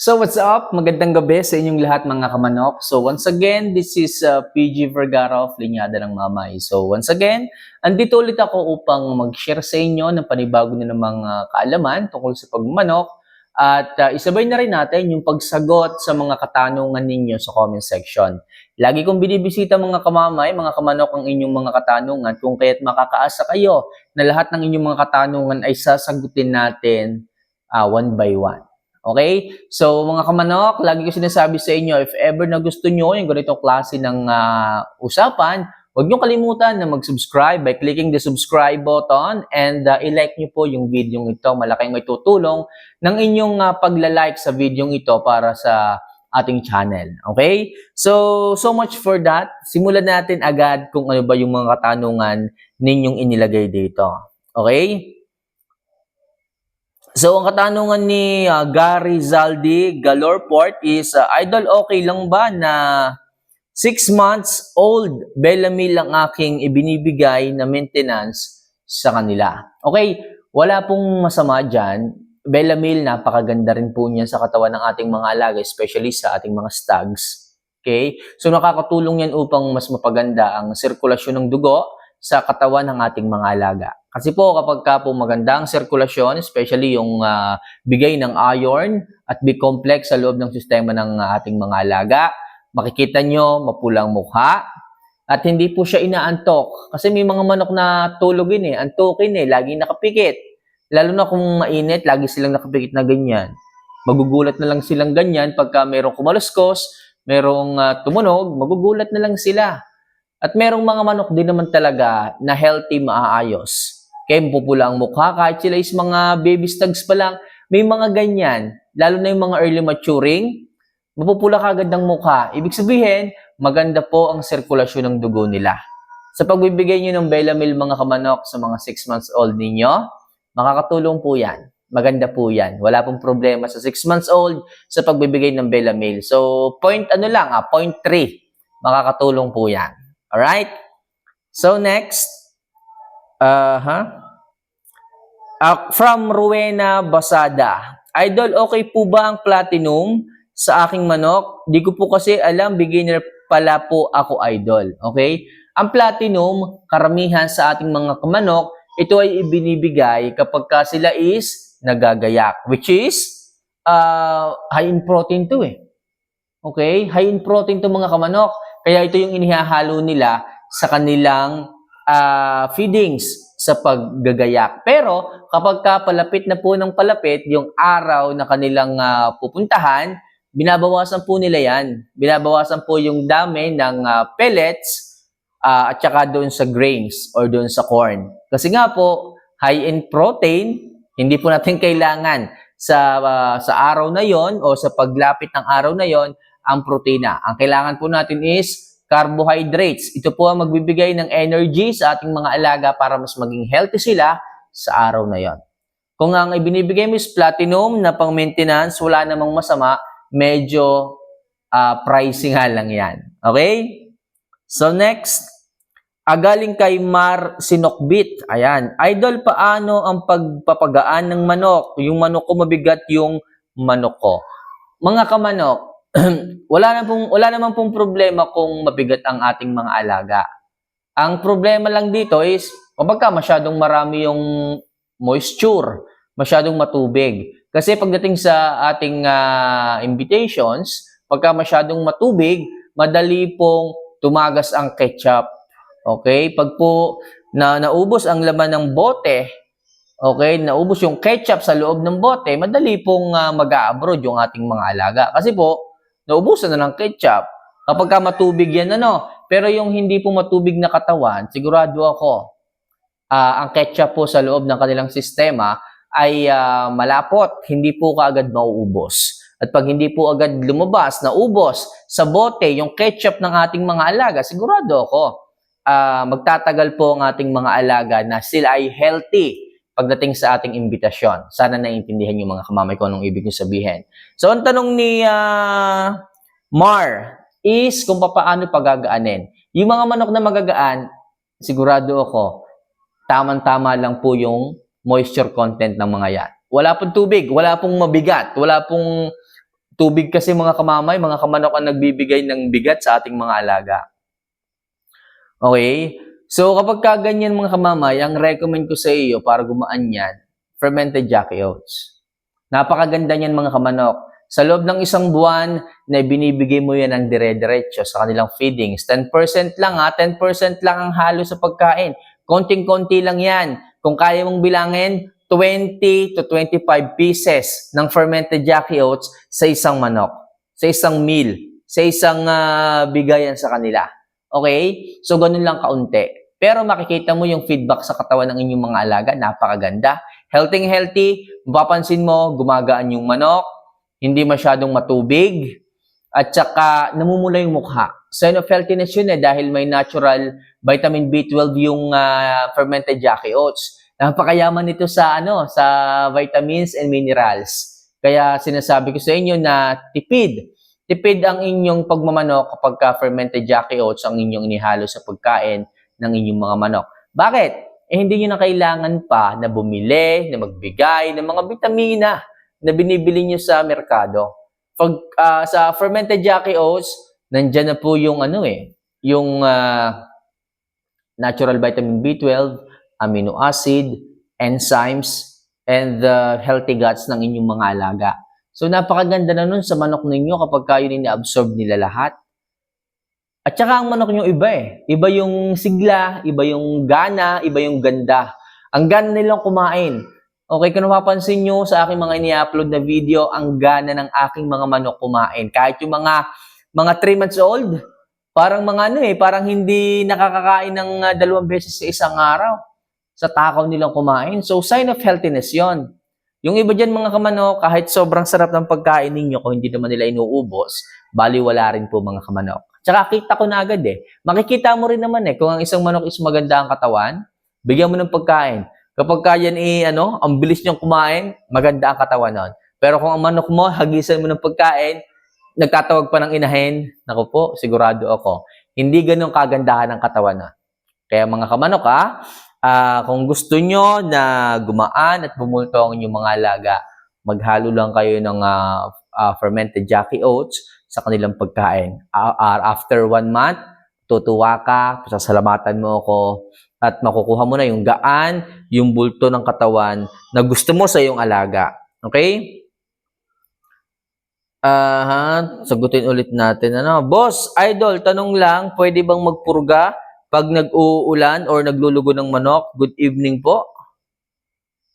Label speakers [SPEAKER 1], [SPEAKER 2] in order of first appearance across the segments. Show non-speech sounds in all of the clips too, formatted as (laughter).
[SPEAKER 1] So what's up? Magandang gabi sa inyong lahat mga kamanok. So once again, this is uh, PG Vergara of Linyada ng Mamay. So once again, andito ulit ako upang mag-share sa inyo ng panibago na namang uh, kaalaman tungkol sa pagmanok at uh, isabay na rin natin yung pagsagot sa mga katanungan ninyo sa comment section. Lagi kong binibisita mga kamamay, mga kamanok ang inyong mga katanungan kung kaya't makakaasa kayo na lahat ng inyong mga katanungan ay sasagutin natin uh, one by one. Okay? So, mga kamanok, lagi ko sinasabi sa inyo, if ever na gusto nyo yung ganitong klase ng ah, usapan, huwag nyo kalimutan na mag-subscribe by clicking the subscribe button and ah, i-like nyo po yung video ito. Malaking may tutulong ng inyong ah, pagla-like sa video ito para sa ating channel. Okay? So, so much for that. Simulan natin agad kung ano ba yung mga katanungan ninyong inilagay dito. Okay? So, ang katanungan ni uh, Gary Zaldi Galorport is, uh, Idol, okay lang ba na 6 months old Bellamy lang aking ibinibigay na maintenance sa kanila? Okay, wala pong masama dyan. Bellamil, napakaganda rin po niya sa katawan ng ating mga alaga, especially sa ating mga stags. Okay? So, nakakatulong yan upang mas mapaganda ang sirkulasyon ng dugo sa katawan ng ating mga alaga. Kasi po kapag ka po maganda ang sirkulasyon, especially yung ah, bigay ng iron at B-complex sa loob ng sistema ng ating mga alaga, makikita nyo mapulang mukha at hindi po siya inaantok. Kasi may mga manok na tulogin eh, antukin eh, lagi nakapikit. Lalo na kung mainit, lagi silang nakapikit na ganyan. Magugulat na lang silang ganyan pagka merong kumaluskos, merong ah, tumunog, magugulat na lang sila. At merong mga manok din naman talaga na healthy, maaayos. Kaya mapupula ang mukha, kahit sila is mga baby stags pa lang, may mga ganyan. Lalo na yung mga early maturing, mapupula kagad ng mukha. Ibig sabihin, maganda po ang sirkulasyon ng dugo nila. Sa pagbibigay nyo ng Belamil mga kamanok sa mga 6 months old ninyo, makakatulong po yan. Maganda po yan. Wala pong problema sa 6 months old sa pagbibigay ng Belamil. So, point ano lang, ah, point 3. Makakatulong po yan. Alright? So, next. Uh-huh. Ah, from Rowena Basada. Idol, okay po ba ang platinum sa aking manok? Di ko po kasi alam, beginner pala po ako idol. Okay? Ang platinum, karamihan sa ating mga kamanok, ito ay ibinibigay kapag ka sila is nagagayak. Which is, uh, high in protein to eh. Okay? High in protein to mga kamanok. Kaya ito yung inihahalo nila sa kanilang ah, feedings sa paggagayak. Pero kapag ka palapit na po ng palapit yung araw na kanilang ah, pupuntahan, binabawasan po nila yan. Binabawasan po yung dami ng ah, pellets ah, at saka doon sa grains or doon sa corn. Kasi nga po, high in protein, hindi po natin kailangan sa ah, sa araw na yon o sa paglapit ng araw na yon ang protina. Ang kailangan po natin is carbohydrates. Ito po ang magbibigay ng energy sa ating mga alaga para mas maging healthy sila sa araw na yon. Kung ang ibinibigay mo is platinum na pang maintenance, wala namang masama, medyo ah, pricey nga lang yan. Okay? So next, agaling kay Mar Sinokbit. Ayan. Idol, paano ang pagpapagaan ng manok? Yung manok ko mabigat yung manok ko. Mga kamanok, (clears throat) wala na pong wala naman pong problema kung mabigat ang ating mga alaga. Ang problema lang dito is kapag ka masyadong marami yung moisture, masyadong matubig. Kasi pagdating sa ating ah, invitations, pagka masyadong matubig, madali pong tumagas ang ketchup. Okay? Pag po na naubos ang laman ng bote, okay, naubos yung ketchup sa loob ng bote, madali pong uh, mag-abroad yung ating mga alaga. Kasi po, naubusan na ng ketchup. Kapag ka matubig yan, ano, pero yung hindi po matubig na katawan, sigurado ako, ah, ang ketchup po sa loob ng kanilang sistema ay ah, malapot, hindi po kaagad mauubos. At pag hindi po agad lumabas, naubos sa bote yung ketchup ng ating mga alaga, sigurado ako, ah, magtatagal po ang ating mga alaga na sila ay healthy pagdating sa ating imbitasyon. Sana naiintindihan yung mga kamamay ko anong ibig nyo sabihin. So, ang tanong ni ah, Mar is kung paano pagagaanin. Yung mga manok na magagaan, sigurado ako, tamang-tama lang po yung moisture content ng mga yan. Wala pong tubig, wala pong mabigat, wala pong tubig kasi mga kamamay, mga kamanok ang nagbibigay ng bigat sa ating mga alaga. Okay? So kapag ka ganyan mga kamamay, ang recommend ko sa iyo para gumaan yan, fermented Jackie Oats. Napakaganda niyan mga kamanok. Sa loob ng isang buwan na binibigay mo yan ng dire-diretso sa kanilang feedings. 10% lang ha, 10% lang ang halo sa pagkain. Konting-konti lang yan. Kung kaya mong bilangin, 20 to 25 pieces ng fermented Jackie Oats sa isang manok, sa isang meal, sa isang ah, bigayan sa kanila. Okay? So, ganun lang kaunti. Pero makikita mo yung feedback sa katawan ng inyong mga alaga, napakaganda. Healthy healthy, mapapansin mo, gumagaan yung manok, hindi masyadong matubig, at saka namumula yung mukha. Sign of healthiness yun eh, dahil may natural vitamin B12 yung ah, fermented Jackie Oats. Napakayaman nito sa ano, sa vitamins and minerals. Kaya sinasabi ko sa inyo na tipid. Tipid ang inyong pagmamanok kapag ka fermented Jackie Oats ang inyong inihalo sa pagkain ng inyong mga manok. Bakit? Eh hindi nyo na kailangan pa na bumili, na magbigay ng mga vitamina na binibili nyo sa merkado. Pag ah, sa fermented Jackie Oats, nandyan na po yung ano eh, yung ah, natural vitamin B12, amino acid, enzymes, and the healthy guts ng inyong mga alaga. So napakaganda na nun sa manok ninyo kapag kayo ni-absorb nila lahat. At saka ang manok nyo iba eh. Iba yung sigla, iba yung gana, iba yung ganda. Ang gana nilang kumain. Okay, kung napapansin nyo sa aking mga ini-upload na video, ang gana ng aking mga manok kumain. Kahit yung mga mga 3 months old, parang mga ano eh, parang hindi nakakakain ng ah, dalawang beses sa isang araw. Sa takaw nilang kumain. So, sign of healthiness yon. Yung iba dyan mga kamanok, kahit sobrang sarap ng pagkain ninyo, kung hindi naman nila inuubos, baliwala rin po mga kamanok. Tsaka kita ko na agad eh. Makikita mo rin naman eh, kung ang isang manok is maganda ang katawan, bigyan mo ng pagkain. Kapag kaya ni ano, ang bilis niyang kumain, maganda ang katawan nun. Pero kung ang manok mo, hagisan mo ng pagkain, nagtatawag pa ng inahin, naku po, sigurado ako, hindi ganun kagandahan ng katawan nun. Kaya mga kamanok ha, ah, kung gusto nyo na gumaan at bumulto ang inyong mga alaga, maghalo lang kayo ng ah, ah, fermented Jackie Oats sa kanilang pagkain. After one month, tutuwa ka, pasasalamatan mo ako, at makukuha mo na yung gaan, yung bulto ng katawan na gusto mo sa iyong alaga. Okay? Aha, sagutin ulit natin. Ano? Boss, idol, tanong lang, pwede bang magpurga pag nag-uulan or naglulugo ng manok? Good evening po.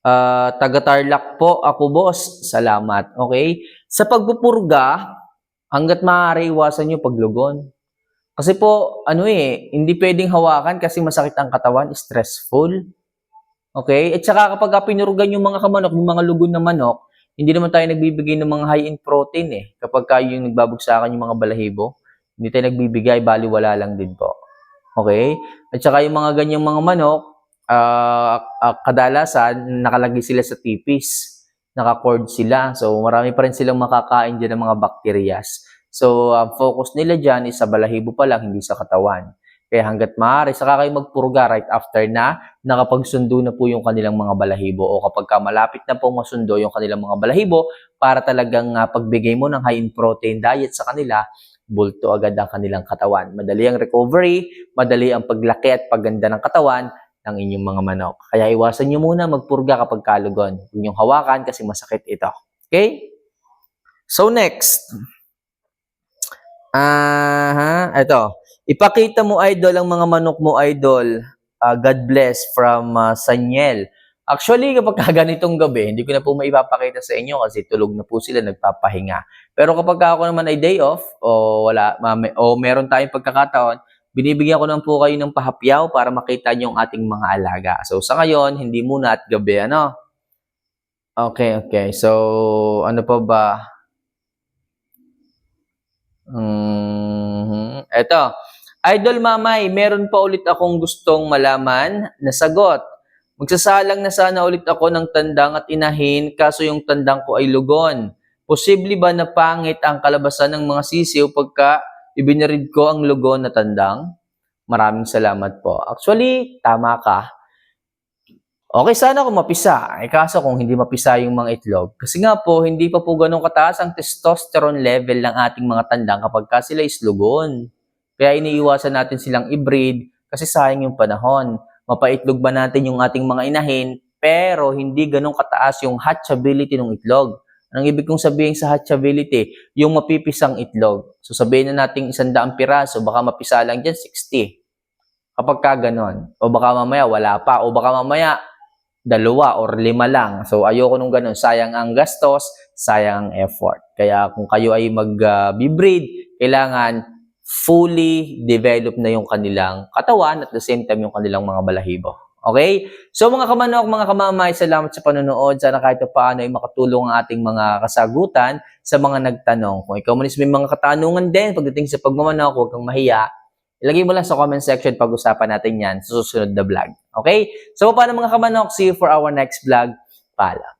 [SPEAKER 1] Ah, taga Tarlac po ako, boss. Salamat. Okay? Sa pagpupurga, hanggat maaari iwasan niyo paglugon. Kasi po, ano eh, hindi pwedeng hawakan kasi masakit ang katawan, stressful. Okay? At saka kapag ka pinurgan yung mga kamanok, yung mga lugon na manok, hindi naman tayo nagbibigay ng mga high in protein eh. Kapag ka yung nagbabagsakan yung mga balahibo, hindi tayo nagbibigay, baliwala lang din po. Okay? At saka yung mga ganyang mga manok, ah ah, kadalasan nakalagay sila sa tipis. Naka-cord sila. So marami pa rin silang makakain dyan ng mga bacterias. So ang focus nila dyan is sa balahibo pa lang, hindi sa katawan. Kaya hanggat maaari, saka kayo magpurga right after na nakapagsundo na po yung kanilang mga balahibo o kapag ka malapit na po masundo yung kanilang mga balahibo para talagang ah, pagbigay mo ng high in protein diet sa kanila, bulto agad ang kanilang katawan. Madali ang recovery, madali ang paglaki at pagganda ng katawan ng inyong mga manok. Kaya iwasan nyo muna magpurga kapag kalugon. Huwag niyong hawakan kasi masakit ito. Okay? So next. Aha, ito. Ipakita mo idol ang mga manok mo idol. Ah, God bless from ah, Sanyel. Actually, kapag ka ganitong gabi, hindi ko na po maipapakita sa inyo kasi tulog na po sila, nagpapahinga. Pero kapag ka ako naman ay day off, o wala, o meron tayong pagkakataon, binibigyan ko lang po kayo ng pahapyaw para makita niyo ang ating mga alaga. So, sa ngayon, hindi muna at gabi, ano? Okay, okay. So, ano pa ba? Mhm. Eto. Idol Mamay, meron pa ulit akong gustong malaman na sagot. Magsasalang na sana ulit ako ng tandang at inahin kaso yung tandang ko ay lugon. Posible ba na pangit ang kalabasan ng mga sisiw pagka ibinarid ko ang lugon na tandang? Maraming salamat po. Actually, tama ka. Okay, sana kung mapisa. Eh, kaso kung hindi mapisa yung mga itlog. Kasi nga po, hindi pa po ganun kataas ang testosterone level ng ating mga tandang kapag ka sila islugon. Kaya iniiwasan natin silang i-breed kasi sayang yung panahon. Mapaitlog ba natin yung ating mga inahin pero hindi ganun kataas yung hatchability ng itlog. Anong ibig kong sabihin sa hatchability? Yung mapipisang itlog. So sabihin na natin isang daang piraso, baka mapisa lang dyan 60. Kapag ka ganon. O baka mamaya wala pa. O baka mamaya dalawa or lima lang. So ayoko nung ganun. Sayang ang gastos, sayang ang effort. Kaya kung kayo ay mag-breed, kailangan fully develop na yung kanilang katawan at the same time yung kanilang mga balahibo. Okay? So mga kamanok, mga kamamay, salamat sa panonood. Sana kahit pa paano ay makatulong ang ating mga kasagutan sa mga nagtanong. Kung ikaw man is may mga katanungan din pagdating sa pagmamanok, huwag kang mahiya. Ilagay mo lang sa comment section pag-usapan natin yan sa susunod na vlog. Okay? So paano mga kamanok? See you for our next vlog. Paalam.